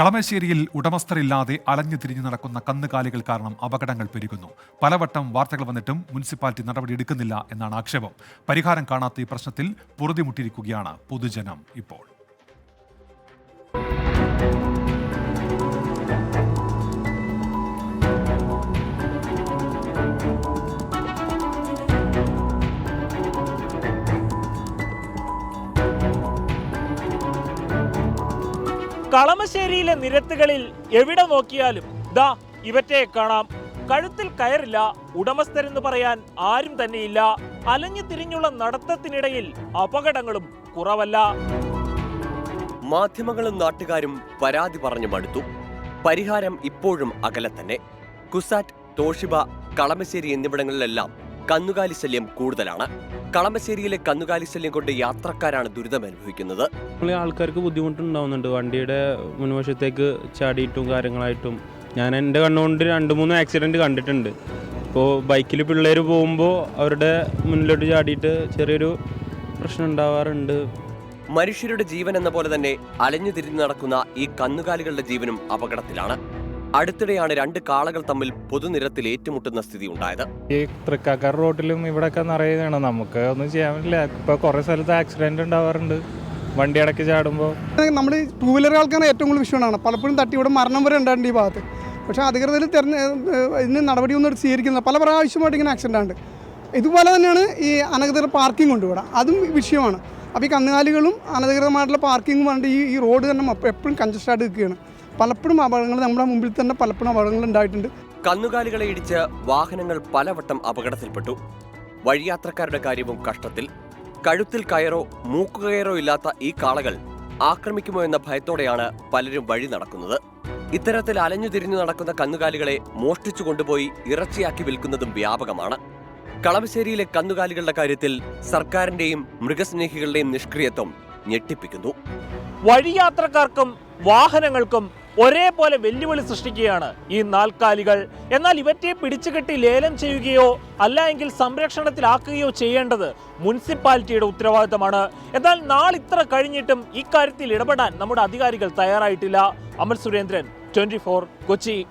കളമശ്ശേരിയിൽ ഉടമസ്ഥരില്ലാതെ അലഞ്ഞു തിരിഞ്ഞു നടക്കുന്ന കന്നുകാലികൾ കാരണം അപകടങ്ങൾ പെരുകുന്നു. പലവട്ടം വാർത്തകൾ വന്നിട്ടും മുനിസിപ്പാലിറ്റി നടപടി എടുക്കുന്നില്ല എന്നാണ് ആക്ഷേപം. പരിഹാരം കാണാത്ത ഈ പ്രശ്നത്തിൽ പൊറുതിമുട്ടിയിരിക്കുകയാണ് പൊതുജനം ഇപ്പോൾ. കളമശ്ശേരിയിലെ നിരത്തുകളിൽ എവിടെ നോക്കിയാലും ദാ ഇവറ്റെ കാണാം. കഴുത്തിൽ കയറില്ല ഉടമസ്ഥരെന്ന് പറയാൻ ആരും തന്നെയില്ല. അലഞ്ഞു തിരിഞ്ഞുള്ള നടത്തത്തിനിടയിൽ അപകടങ്ങളും കുറവല്ല. മാധ്യമങ്ങളും നാട്ടുകാരും പരാതി പറഞ്ഞു മടുത്തു. പരിഹാരം ഇപ്പോഴും അകലെ തന്നെ. കുസാറ്റ് തോഷിബ കളമശ്ശേരി എന്നിവിടങ്ങളിലെല്ലാം കന്നുകാലി ശല്യം കൂടുതലാണ്. കളമശ്ശേരിയിലെ കന്നുകാലി ശല്യം കൊണ്ട് യാത്രക്കാരാണ് ദുരിതം അനുഭവിക്കുന്നത്. ആൾക്കാർക്ക് ബുദ്ധിമുട്ടുണ്ടാവുന്നുണ്ട്. വണ്ടിയുടെ മുൻവശത്തേക്ക് ചാടിയിട്ടും കാര്യങ്ങളായിട്ടും. ഞാൻ എന്റെ കണ്ണുകൊണ്ട് രണ്ട് മൂന്ന് ആക്സിഡന്റ് കണ്ടിട്ടുണ്ട്. ഇപ്പോൾ ബൈക്കിൽ പിള്ളേർ പോകുമ്പോൾ അവരുടെ മുന്നിലോട്ട് ചാടിയിട്ട് ചെറിയൊരു പ്രശ്നം ഉണ്ടാവാറുണ്ട്. മനുഷ്യരുടെ ജീവൻ എന്ന പോലെ തന്നെ അലഞ്ഞു തിരിഞ്ഞു നടക്കുന്ന ഈ കന്നുകാലികളുടെ ജീവനും അപകടത്തിലാണ്. അടുത്തിടെയാണ് രണ്ട് കാളകൾ തമ്മിൽ പൊതുനിരത്തിൽ ഏറ്റുമുട്ടുന്ന സ്ഥിതി ഉണ്ടായത്. ഈ തൃക്കാക്കർ റോഡിലും ഇവിടെയൊക്കെ നിറയുകയാണ് നമുക്ക് ഒന്നും ചെയ്യാൻ പറ്റില്ല. ഇപ്പൊ കുറെ സ്ഥലത്ത് ആക്സിഡന്റ് ഉണ്ടാവാറുണ്ട്. വണ്ടി അടക്കി ചാടുമ്പോൾ നമ്മൾ ടൂ വീലറുകൾക്കാണ് ഏറ്റവും കൂടുതൽ വിഷയമാണ് പലപ്പോഴും തട്ടി ഇവിടെ മരണം വരെ ഉണ്ടായിട്ടുണ്ട് ഈ ഭാഗത്ത്. പക്ഷേ അധികൃതർ തെരഞ്ഞ ഇതിന് നടപടിയൊന്നും സ്വീകരിക്കുന്നില്ല. പല പ്രാവശ്യമായിട്ട് ഇങ്ങനെ ആക്സിഡന്റ് ഉണ്ട്. ഇതുപോലെ തന്നെയാണ് ഈ അനധികൃത പാർക്കിംഗ് കൊണ്ടുവിടുക ഇവിടെ. അതും വിഷയമാണ്. അപ്പോൾ ഈ കന്നുകാലികളും അനധികൃതമായിട്ടുള്ള പാർക്കിംഗ് പറഞ്ഞിട്ട് ഈ ഈ റോഡ് തന്നെ എപ്പോഴും കഞ്ചസ്റ്റഡ് നിൽക്കുകയാണ്. പലപ്പോഴും അപകടങ്ങൾ നമ്മുടെ മുമ്പിൽ തന്നെ പലപ്പോഴും അപകടങ്ങൾ ഉണ്ടായിട്ടുണ്ട്. കന്നുകാലികളെ ഇടിച്ച് വാഹനങ്ങൾ പലവട്ടം അപകടത്തിൽപ്പെട്ടു. വഴിയാത്രക്കാരുടെ കാര്യവും കഷ്ടത്തിൽ. കഴുത്തിൽ കയറോ മൂക്കുകയറോ ഇല്ലാത്ത ഈ കാളകൾ ആക്രമിക്കുമോ എന്ന ഭയത്തോടെയാണ് പലരും വഴി നടക്കുന്നത്. ഇത്തരത്തിൽ അലഞ്ഞു തിരിഞ്ഞു നടക്കുന്ന കന്നുകാലികളെ മോഷ്ടിച്ചു കൊണ്ടുപോയി ഇറച്ചിയാക്കി വിൽക്കുന്നതും വ്യാപകമാണ്. കളമശ്ശേരിയിലെ കന്നുകാലികളുടെ കാര്യത്തിൽ സർക്കാരിന്റെയും മൃഗസ്നേഹികളുടെയും നിഷ്ക്രിയത്വം ഞെട്ടിപ്പിക്കുന്നു. വഴിയാത്രക്കാർക്കും വാഹനങ്ങൾക്കും ഒരേപോലെ വെല്ലുവിളി സൃഷ്ടിക്കുകയാണ് ഈ നാൽക്കാലികൾ. എന്നാൽ ഇവറ്റെ പിടിച്ചുകെട്ടി ലേലം ചെയ്യുകയോ അല്ല എങ്കിൽ സംരക്ഷണത്തിലാക്കുകയോ ചെയ്യേണ്ടത് മുനിസിപ്പാലിറ്റിയുടെ ഉത്തരവാദിത്തമാണ്. എന്നാൽ നാളിത്ര കഴിഞ്ഞിട്ടും ഇക്കാര്യത്തിൽ ഇടപെടാൻ നമ്മുടെ അധികാരികൾ തയ്യാറായിട്ടില്ല. അമൽ സുരേന്ദ്രൻ ട്വന്റി കൊച്ചി.